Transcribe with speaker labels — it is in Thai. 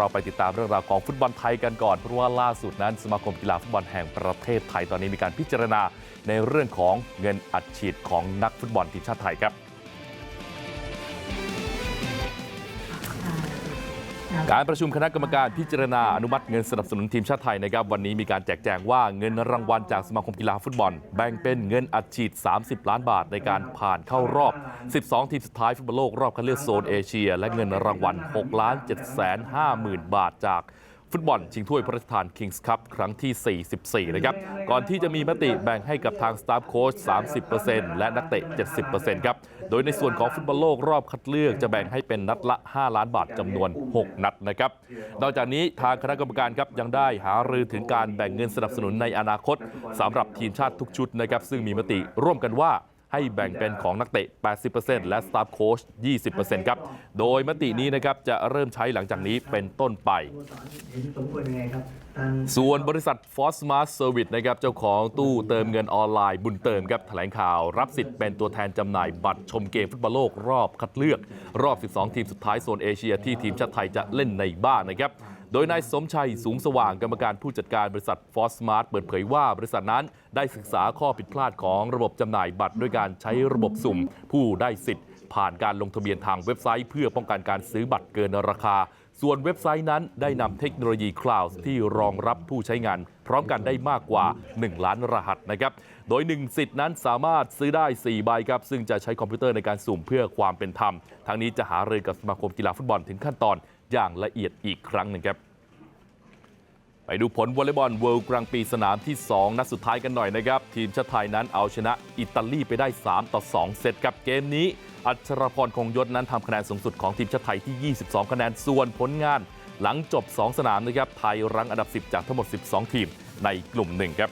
Speaker 1: เราไปติดตามเรื่องราวของฟุตบอลไทยกันก่อน เพราะว่าล่าสุดนั้นสมาคมกีฬาฟุตบอลแห่งประเทศไทยตอนนี้มีการพิจารณาในเรื่องของเงินอัดฉีดของนักฟุตบอลทีมชาติไทยครับ การประชุมคณะกรรมการพิจารณาอนุมัติเงินสนับสนุนทีมชาติไทยนะครับวันนี้มีการแจกแจงว่าเงินรางวัลจากสมาคมกีฬาฟุตบอล แบ่งเป็นเงินอัดฉีด 30 ล้านบาทในการผ่านเข้ารอบ 12 ทีมสุดท้ายฟุตบอลโลกรอบคัดเลือกโซนเอเชีย และเงินรางวัล6ล้าน7แสน5หมื่นบาทจาก ฟุตบอลชิงถ้วยพระราชทาน Kings Cup ครั้งที่ 44 นะครับ ก่อนที่จะมีมติแบ่งให้กับทางสตาฟโค้ช 30%และนักเตะ 70%ครับ โดยในส่วนของฟุตบอลโลกรอบคัดเลือกจะแบ่งให้เป็นนัดละ 5 ล้านบาทจำนวน 6 นัดนะครับ นอกจากนี้ทางคณะกรรมการครับยังได้หารือถึงการแบ่งเงินสนับสนุนในอนาคตสำหรับทีมชาติทุกชุดนะครับซึ่งมีมติร่วมกันว่า ให้แบ่งเป็นของนักเตะ 80%และสตาฟโค้ช 20%ครับ โดยมตินี้นะครับจะเริ่มใช้หลังจากนี้เป็นต้นไป
Speaker 2: เห็นสมควรยังไงครับทาง
Speaker 1: ส่วนบริษัท f o r s m a r t Service นะครับเจ้าของตู้เติมเงินออนไลน์บุญเติมครับแถลงข่าวรับสิทธิ์เป็นตัวแทนจำหน่ายบัตรชมเกมฟุตบอลโลกรอบคัดเลือก รอบ 12 ทีมสุดท้ายโซนเอเชียที่ทีมชาติไทยจะเล่นในบ้านนะครับ โดยนายสมชัยสูงสว่างกรรมการผู้จัดการบริษัท f o r s m a r t เปิดเผยว่าบริษัทนั้นได้ศึกษาข้อผิดพลาดของระบบจำหน่ายบัตรด้วยการใช้ระบบสุ่มผู้ได้สิทธิ์ผ่านการลงทะเบียนทางเว็บไซต์เพื่อป้องกันการซื้อบัตรเกินราคา ส่วนเว็บไซต์นั้นได้นำเทคโนโลยีคลาวด์ที่รองรับผู้ใช้งาน พร้อมกันได้มากกว่า 1 ล้านรหัสนะครับ โดย 1 สิทธิ์นั้นสามารถซื้อได้ 4 ใบครับ ซึ่งจะใช้คอมพิวเตอร์ในการสุ่มเพื่อความเป็นธรรม ทั้งนี้จะหารือกับสมาคมกีฬาฟุตบอลถึงขั้นตอน อย่างละเอียดอีกครั้งหนึ่งครับไปดูผลวอลเลย์บอลเวิลด์กลางปีสนามที่ 2 นัดสุดท้ายกันหน่อยนะครับ ทีมชาติไทยนั้นเอาชนะอิตาลีไปได้ 3 ต่อ 2 เซตกับเกมนี้ อัชรพรคงยศนั้นทำคะแนนสูงสุดของทีมชาติไทยที่ 22 คะแนนส่วนผลงาน หลังจบ 2 สนามนะครับไทยรั้งอันดับ 10 จากทั้งหมด 12 ทีมในกลุ่มหนึ่งครับ